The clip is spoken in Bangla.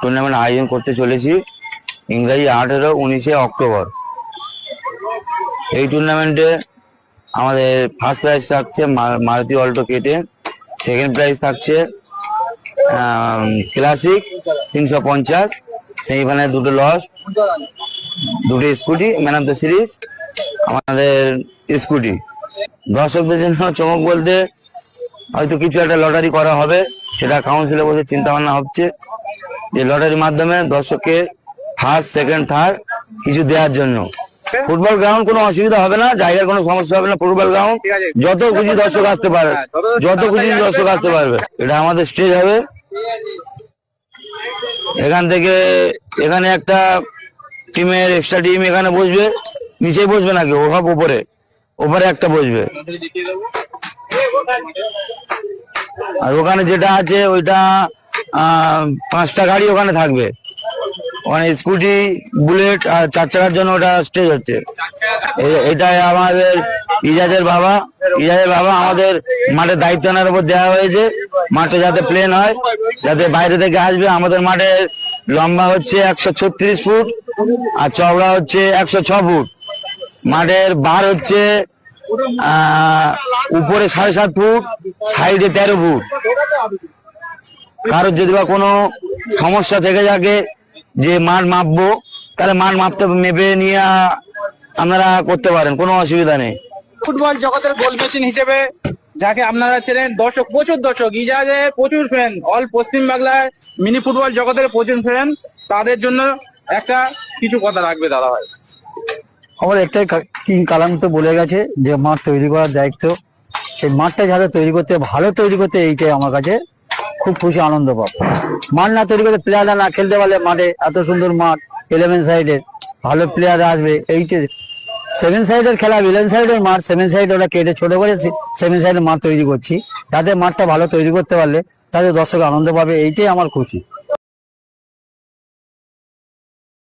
টুর্নামেন্ট আয়োজন করতে চলেছি ইংরাজি আঠেরো, উনিশে অক্টোবর। এই টুর্নামেন্টে আমাদের ফার্স্ট প্রাইজ থাকছে মারুতি অল্টো কেটে। সেকেন্ড প্রাইজ থাকছে ক্লাসিক তিনশো পঞ্চাশ। সেমিফাইনালে দুটো লস দুটো scooty man of the series আমাদের স্কুটি দর্শকদের জন্য চমক বলতে হয়তো কিছু একটা লটারি করা হবে, সেটা কাউন্সিলে বসে চিন্তা ভাবনা হচ্ছে যে লটারির মাধ্যমে দর্শককে ফার্স্ট সেকেন্ড থার্ড কিছু দেওয়ার জন্য। ফুটবল গ্রাউন্ড কোনো অসুবিধা হবে না জায়গার কোনো সমস্যা হবে না ফুটবল গ্রাউন্ড যত খুশি দর্শক আসতে পারবে যত খুশি দর্শক আসতে পারবে। এটা আমাদের স্টেজ হবে। এখান থেকে এখানে একটা টিমের এক্সট্রা টিম এখানে বসবে। নিচেই বসবে নাকি? ও সব উপরে। উপরে একটা বসবে। আর ওখানে যেটা আছে ওইটা পাঁচটা গাড়ি ওখানে থাকবে। ওখানে স্কুটি বুলেট আর চার চাকার জন্য ওটা স্টেজ হচ্ছে। এটাই আমাদের ইজাজের বাবা। ইজাজের বাবা আমাদের মাঠের দায়িত্ব নেওয়ার উপর দেওয়া হয়েছে। মাঠে যাতে প্লেন হয়, যাতে বাইরে থেকে আসবে। আমাদের মাঠে লম্বা হচ্ছে একশো ছত্রিশ ফুট আর চওড়া হচ্ছে একশো ছ ফুট। মাঠের বার হচ্ছে উপরে সাড়ে সাত ফুট, সাইডে তেরো ফুট। কারোর যদি বা কোনো সমস্যা থেকে থাকে যে মাঠ মাপবো তাহলে মাঠ মাপতে মেপে নিয়ে আপনারা করতে পারেন কোনো অসুবিধা নেই। ফুটবল জগতের গোল মেশিন হিসেবে যাকে আপনারা চেনেন দর্শক প্রচুর দর্শক ইজাজে প্রচুর ফ্যান অল পশ্চিম বাংলায় মিনি ফুটবল জগতের প্রচুর ফ্যান তাদের জন্য একটা কিছু কথা রাখবে দাদা ভাই। আমার একটাই কিং কালাম তো বলে গেছে যে মাঠ তৈরি করার দায়িত্ব সেই মাঠটা যাতে তৈরি করতে ভালো তৈরি করতে এইটাই আমার কাছে খুব খুশি আনন্দ পাবো। মাঠ না তৈরি করে প্লেয়াররা না খেলতে পারলে মাঠে এত সুন্দর মাঠ ইলেভেন সাইডের ভালো প্লেয়ার আসবে এইটে সেভেন সাইডের খেলা ইলেভেন সাইডের মাঠ সেভেন সাইড ওরা কেটে ছোট করে সেভেন সাইডের মাঠ তৈরি করছি। তাদের মাঠটা ভালো তৈরি করতে পারলে তাদের দর্শক আনন্দ পাবে, এইটাই আমার খুশি।